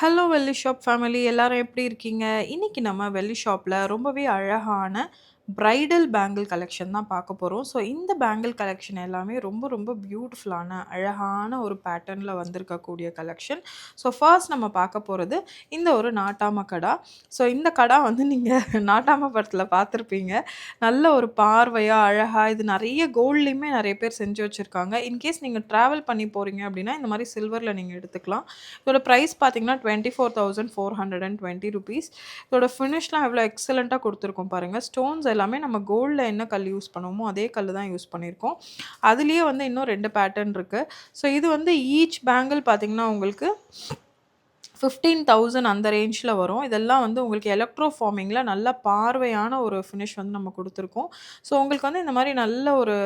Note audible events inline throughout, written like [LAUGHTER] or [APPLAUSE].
Hello வெள்ளி shop family எல்லாரும் எப்படி இருக்கீங்க? இன்னைக்கு நம்ம வெள்ளி ஷாப்பில் ரொம்பவே அழகான ப்ரைடல் பேங்கிள் கலெக்ஷன் தான் பார்க்க போகிறோம் ஸோ இந்த பேங்கிள் கலெக்ஷன் எல்லாமே ரொம்ப ரொம்ப பியூட்டிஃபுல்லான அழகான ஒரு பேட்டர்னில் வந்திருக்கக்கூடிய கலெக்ஷன். ஸோ ஃபர்ஸ்ட் நம்ம பார்க்க போகிறது இந்த ஒரு நாட்டாம கடா. ஸோ இந்த கடா வந்து நீங்கள் [LAUGHS] நாட்டாம படத்தில் பார்த்துருப்பீங்க. நல்ல ஒரு பார்வையாக அழகாக இது நிறைய கோல்ட்லேயுமே நிறைய பேர் செஞ்சு வச்சுருக்காங்க இன்கேஸ் நீங்கள் ட்ராவல் பண்ணி போகிறீங்க அப்படின்னா, இந்த மாதிரி சில்வரில் நீங்கள் எடுத்துக்கலாம். இதோட ப்ரைஸ் பார்த்தீங்கன்னா, twenty four thousand four hundred and twenty rupees இதோட ஃபினிஷ்லாம் எவ்வளோ எக்ஸலண்ட்டாக கொடுத்துருக்கோம் பாருங்கள் ஸ்டோன்ஸ் எல்லாமே நம்ம கோல்டில் என்ன கல் யூஸ் பண்ணுவோமோ, அதே கல் தான் யூஸ் பண்ணியிருக்கோம். அதுலேயே வந்து இன்னும் ரெண்டு பேட்டர்ன் இருக்குது ஸோ இது வந்து ஈச் பேங்கிள் பார்த்திங்கன்னா உங்களுக்கு 15,000 அந்த ரேஞ்சில் வரும். இதெல்லாம் வந்து உங்களுக்கு எலக்ட்ரோ ஃபார்மிங்கில் நல்ல பார்வையான ஒரு ஃபினிஷ் வந்து நம்ம கொடுத்துருக்கோம் ஸோ உங்களுக்கு வந்து இந்த மாதிரி நல்ல ஒரு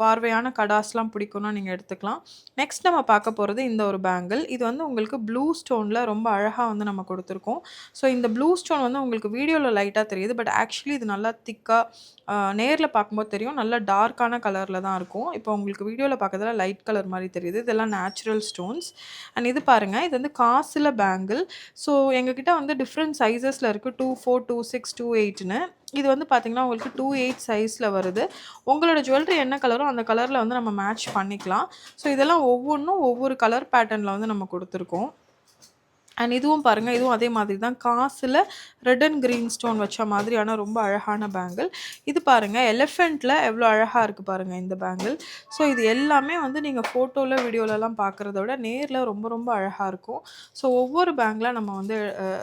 பார்வையான கடாஸ்லாம் பிடிக்கும்னா நீங்கள் எடுத்துக்கலாம். நெக்ஸ்ட் நம்ம பார்க்க போகிறது இந்த ஒரு பேங்கிள். இது வந்து உங்களுக்கு ப்ளூ ஸ்டோனில் ரொம்ப அழகாக வந்து நம்ம கொடுத்துருக்கோம் ஸோ இந்த ப்ளூ ஸ்டோன் வந்து உங்களுக்கு வீடியோவில் லைட்டாக தெரியுது. பட் ஆக்சுவலி இது நல்லா திக்காக நேரில் பார்க்கும்போது தெரியும். நல்லா டார்க்கான கலரில் தான் இருக்கும். இப்போ உங்களுக்கு வீடியோவில் பார்க்கறதுல லைட் கலர் மாதிரி தெரியுது. இதெல்லாம் நேச்சுரல் ஸ்டோன்ஸ். அண்ட் இது பாருங்கள் இது வந்து காசில் பேங்கிள். ஸோ எங்ககிட்ட வந்து டிஃபரெண்ட் சைஸஸ்ல இருக்கு. 24, 26, 28ன்னு. இது வந்து பார்த்தீங்கன்னா, உங்களுக்கு டூ எயிட் சைஸில் வருது. உங்களோட ஜுவல்லரி என்ன கலரோ அந்த கலரில் வந்து நம்ம மேட்ச் பண்ணிக்கலாம். ஸோ இதெல்லாம் ஒவ்வொன்றும் ஒவ்வொரு கலர் பேட்டர்னில் வந்து நம்ம கொடுத்துருக்கோம் அண்ட் இதுவும் பாருங்கள் இதுவும் அதே மாதிரி தான். காசில் ரெட் அண்ட் க்ரீன் ஸ்டோன் வச்ச மாதிரியான ரொம்ப அழகான பேங்கிள். இது பாருங்கள் எலிஃபெண்ட்டில் எவ்வளோ அழகாக இருக்குது பாருங்கள் இந்த பேங்கிள். ஸோ இது எல்லாமே வந்து நீங்கள் ஃபோட்டோவில் வீடியோலலாம் பார்க்குறத விட நேரில் ரொம்ப ரொம்ப அழகாக இருக்கும். ஸோ ஒவ்வொரு பேங்கிளா நம்ம வந்து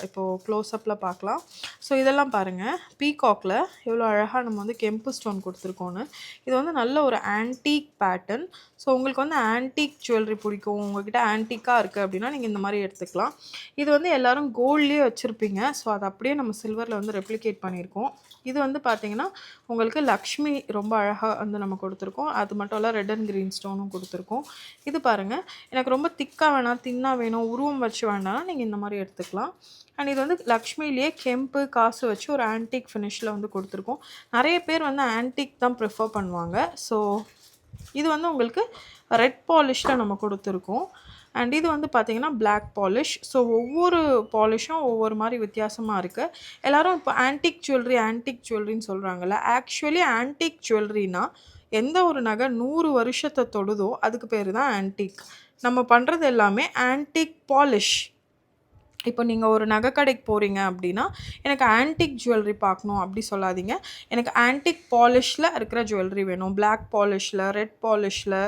இப்போது க்ளோஸ்அப்பில் பார்க்கலாம். ஸோ இதெல்லாம் பாருங்கள் பீகாக்கில் எவ்வளோ அழகாக நம்ம வந்து கெம்பு ஸ்டோன் கொடுத்துருக்கோன்னு இது வந்து நல்ல ஒரு ஆன்டீக் பேட்டர்ன். ஸோ உங்களுக்கு வந்து ஆன்டீக் ஜுவல்லரி பிடிக்கும். உங்ககிட்ட ஆன்டீக்காக இருக்குது அப்படின்னா, நீங்கள் இந்த மாதிரி எடுத்துக்கலாம். இது வந்து எல்லோரும் கோல்ட்லேயே வச்சுருப்பீங்க ஸோ அதை அப்படியே நம்ம சில்வரில் வந்து ரெப்ளிகேட் பண்ணியிருக்கோம். இது வந்து பார்த்தீங்கன்னா, உங்களுக்கு லக்ஷ்மி ரொம்ப அழகாக வந்து நம்ம கொடுத்துருக்கோம் அது மட்டும் இல்லை ரெட் அண்ட் கிரீன் ஸ்டோனும் கொடுத்துருக்கோம் இது பாருங்கள் எனக்கு ரொம்ப திக்காக வேணாம், தின்னாக வேணும், உருவம் வச்சு வேண்டாம் நீங்கள் இந்த மாதிரி எடுத்துக்கலாம். அண்ட் இது வந்து லக்ஷ்மியிலேயே கெம்பு, காசு வச்சு ஒரு ஆன்டிக் ஃபினிஷில் வந்து கொடுத்துருக்கோம் நிறைய பேர் வந்து ஆன்டிக் தான் ப்ரிஃபர் பண்ணுவாங்க. ஸோ இது வந்து உங்களுக்கு ரெட் பாலிஷில் நம்ம கொடுத்துருக்கோம் அண்ட் இது வந்து பார்த்திங்கன்னா பிளாக் பாலிஷ். ஸோ ஒவ்வொரு பாலிஷும் ஒவ்வொரு மாதிரி வித்தியாசமாக இருக்குது எல்லாரும் இப்போ ஆன்டிக் ஜுவல்லரி, ஆன்டிக் ஜுவல்லரின்னு சொல்கிறாங்கல்ல ஆக்சுவலி ஆன்டிக் ஜுவல்லரினா, எந்த ஒரு நகை நூறு வருஷத்தை தொடுதோ, அதுக்கு பேர் தான் ஆன்டிக் நம்ம பண்ணுறது எல்லாமே ஆன்டிக் பாலிஷ். இப்போ நீங்கள் ஒரு நகை கடைக்கு அப்படின்னா, எனக்கு ஆன்டிக் ஜுவல்லரி பார்க்கணும் அப்படி சொல்லாதீங்க. எனக்கு ஆன்டிக் பாலிஷில் இருக்கிற ஜுவல்லரி வேணும். பிளாக் பாலிஷில் ரெட் பாலிஷில்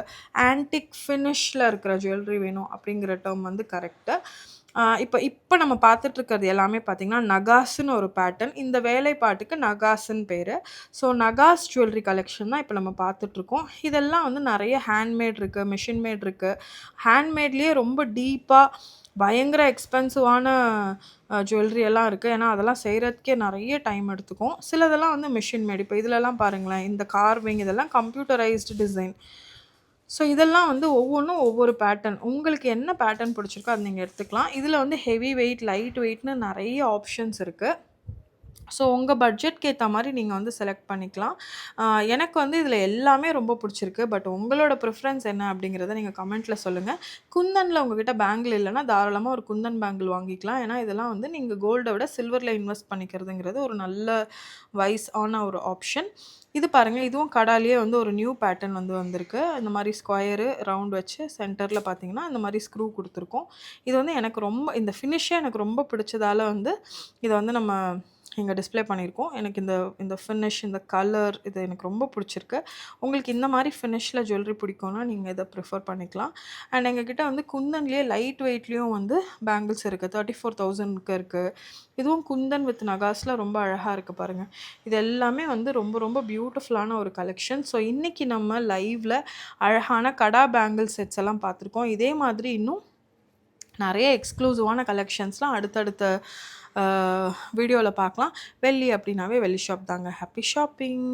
ஆன்டிக் ஃபினிஷில் இருக்கிற ஜுவல்லரி வேணும் அப்படிங்கிற டேர்ம் வந்து கரெக்டு இப்போ இப்போ நம்ம பார்த்துட்ருக்கிறது எல்லாமே பார்த்தீங்கன்னா, நகாஸ்ன்னு ஒரு பேட்டர்ன். இந்த வேலைப்பாட்டுக்கு நகாஸ்ன்னு பேர் ஸோ நகாஸ் ஜுவல்லரி கலெக்ஷன் தான் இப்போ நம்ம பார்த்துட்ருக்கோம். இதெல்லாம் வந்து நிறைய ஹேண்ட்மேட் இருக்குது மிஷின் மேட் இருக்கு. ரொம்ப டீப்பாக பயங்கர எக்ஸ்பென்சிவான ஜுவல்லரி எல்லாம் இருக்குது ஏன்னா, அதெல்லாம் செய்கிறதுக்கே நிறைய டைம் எடுத்துக்கும். சிலதெல்லாம் வந்து மிஷின் மேட். இப்போ இதுலலாம் பாருங்களேன். இந்த கார்விங் இதெல்லாம் கம்ப்யூட்டரைஸ்டு டிசைன். ஸோ இதெல்லாம் வந்து ஒவ்வொன்றும் ஒவ்வொரு பேட்டர்ன். உங்களுக்கு என்ன பேட்டர்ன் பிடிச்சிருக்கோ அதை நீங்கள் எடுத்துக்கலாம். இதில் வந்து ஹெவி வெயிட், லைட் வெயிட்னு நிறைய ஆப்ஷன்ஸ் இருக்குது ஸோ உங்கள் பட்ஜெட்க்கு ஏற்ற மாதிரி நீங்கள் வந்து செலக்ட் பண்ணிக்கலாம். எனக்கு வந்து இதில் எல்லாமே ரொம்ப பிடிச்சிருக்கு. பட் உங்களோட ப்ரிஃபரன்ஸ் என்ன அப்படிங்கிறத நீங்கள் கமெண்ட்டில் சொல்லுங்கள் குந்தனில் உங்ககிட்ட பேங்கிள் இல்லைனா தாராளமாக ஒரு குந்தன் பேங்கிள் வாங்கிக்கலாம். ஏன்னா, இதெல்லாம் வந்து நீங்கள் கோல்டை விட சில்வரில் இன்வெஸ்ட் பண்ணிக்கிறதுங்கிறது ஒரு நல்ல வைஸ் ஆன ஒரு ஆப்ஷன். இது பாருங்கள் இதுவும் கடாலேயே வந்து ஒரு நியூ பேட்டர்ன் வந்து வந்திருக்கு. இந்த மாதிரி ஸ்கொயரு, ரவுண்ட் வச்சு சென்டரில் பார்த்தீங்கன்னா, இந்த மாதிரி ஸ்க்ரூ கொடுத்துருக்கோம் இது வந்து எனக்கு ரொம்ப இந்த ஃபினிஷே எனக்கு ரொம்ப பிடிச்சதால வந்து, இதை வந்து நம்ம இங்கே டிஸ்ப்ளே பண்ணியிருக்கோம். எனக்கு இந்த இந்த ஃபினிஷ், இந்த கலர் இது எனக்கு ரொம்ப பிடிச்சிருக்கு. உங்களுக்கு இந்த மாதிரி ஃபினிஷில் ஜுவல்லரி பிடிக்கும்னா, நீங்கள் இதை ப்ரிஃபர் பண்ணிக்கலாம். அண்ட் எங்ககிட்ட வந்து குந்தன்லேயே லைட் வெயிட்லேயும் வந்து பேங்கிள்ஸ் இருக்குது தேர்ட்டி ஃபோர் தௌசண்ட்க்கு இருக்குது இதுவும் குந்தன் வித் நகாஸில் ரொம்ப அழகாக இருக்குது பாருங்க. இது எல்லாமே வந்து ரொம்ப ரொம்ப பியூட்டிஃபுல்லான ஒரு கலெக்ஷன். ஸோ இன்றைக்கி நம்ம லைவில் அழகான கடா பேங்கிள் செட்ஸ் எல்லாம் பார்த்துருக்கோம். இதே மாதிரி இன்னும் நிறைய எக்ஸ்க்ளூசிவான கலெக்ஷன்ஸ்லாம் அடுத்தடுத்த வீடியோவில் பார்க்கலாம். வெள்ளி அப்படின்னாவே வெள்ளி ஷாப் தாங்க. Happy shopping!